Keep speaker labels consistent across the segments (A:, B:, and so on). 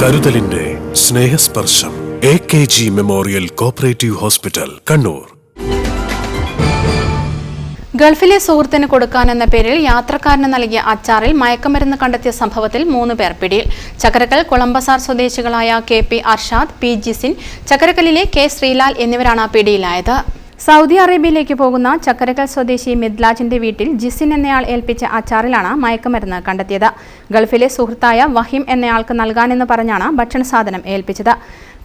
A: കരുതലിന്റെ Snehasparsham A K G memorial cooperative hospital Kannur.
B: ഗൾഫിലെ സുഹൃത്തിന് കൊടുക്കാനെന്ന പേരിൽ യാത്രക്കാരന് നൽകിയ അച്ചാറിൽ മയക്കുമരുന്ന് കണ്ടെത്തിയ സംഭവത്തിൽ മൂന്ന് പേർ പിടിയിൽ. ചക്കരക്കൽ കുളമ്പസാർ സ്വദേശികളായ K P Arshad P Jisin ചക്കരക്കലിലെ K Sreelal എന്നിവരാണ് പിടിയിലായത്. സൗദി അറേബ്യയിലേക്ക് പോകുന്ന ചക്കരക്കൽ സ്വദേശി മിദ്ലാജിന്റെ വീട്ടിൽ ജിസിൻ എന്നയാൾ ഏൽപ്പിച്ച അച്ചാറിലാണ് മയക്കുമരുന്ന് കണ്ടെത്തിയത്. ഗൾഫിലെ സുഹൃത്തായ വഹിം എന്നയാൾക്ക് നൽകാനെന്ന് പറഞ്ഞാണ് ഭക്ഷണ സാധനം ഏൽപ്പിച്ചത്.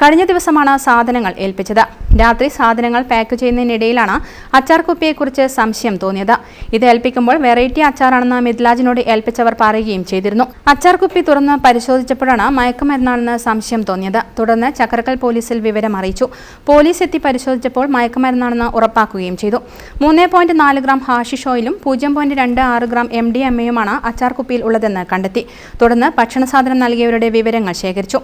B: കഴിഞ്ഞ ദിവസമാണ് സാധനങ്ങൾ ഏൽപ്പിച്ചത്. രാത്രി സാധനങ്ങൾ പാക്ക് ചെയ്യുന്നതിനിടയിലാണ് അച്ചാർ കുപ്പിയെക്കുറിച്ച് സംശയം തോന്നിയത്. ഇത് ഏൽപ്പിക്കുമ്പോൾ വെറൈറ്റി അച്ചാറാണെന്ന് മിഥിലാജിനോട് ഏൽപ്പിച്ചവർ പറയുകയും ചെയ്തിരുന്നു. അച്ചാർ കുപ്പി തുറന്ന് പരിശോധിച്ചപ്പോഴാണ് മയക്കുമരുന്നാണെന്ന് സംശയം തോന്നിയത്. തുടർന്ന് ചക്കരക്കൽ പോലീസിൽ വിവരം അറിയിച്ചു. പോലീസ് എത്തി പരിശോധിച്ചപ്പോൾ മയക്കുമരുന്നാണെന്ന് ഉറപ്പാക്കുകയും ചെയ്തു. മൂന്ന് പോയിന്റ് നാല് ഗ്രാം ഹാഷിഷ് ഓയിലും പൂജ്യം പോയിന്റ് രണ്ട് ആറ് ഗ്രാം എം ഡി എം എയുമാണ് അച്ചാർ കുപ്പിയിൽ ഉള്ളതെന്ന് കണ്ടെത്തി. തുടർന്ന് ഭക്ഷണ സാധനം നൽകിയവരുടെ വിവരങ്ങൾ ശേഖരിച്ചു.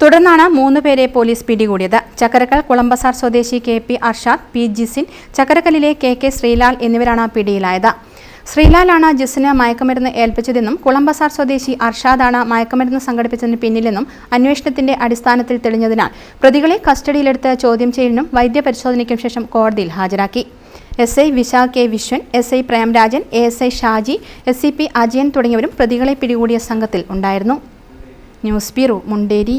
B: തുടർന്നാണ് മൂന്ന് പേരെ പോലീസ് പിടികൂടിയത്. ചക്കരക്കൽ കുളമ്പസാർ സ്വദേശി K P Arshad P Jisin ചക്കരക്കല്ലിലെ K K Sreelal എന്നിവരാണ് പിടിയിലായത്. ശ്രീലാലാണ് ജിസിന് മയക്കുമരുന്ന് ഏൽപ്പിച്ചതെന്നും കുളമ്പസാർ സ്വദേശി അർഷാദാണ് മയക്കുമരുന്ന് സംഘടിപ്പിച്ചതിന് പിന്നിലെന്നും അന്വേഷണത്തിന്റെ അടിസ്ഥാനത്തിൽ തെളിഞ്ഞതിനാൽ പ്രതികളെ കസ്റ്റഡിയിലെടുത്ത് ചോദ്യം ചെയ്യലിനും വൈദ്യപരിശോധനയ്ക്കും ശേഷം കോടതിയിൽ ഹാജരാക്കി. S I Vishakh K Vishwan S I Premrajan A S I Shaji S C P Ajayan തുടങ്ങിയവരും പ്രതികളെ പിടികൂടിയ സംഘത്തിൽ ഉണ്ടായിരുന്നു. News bureau Munderi.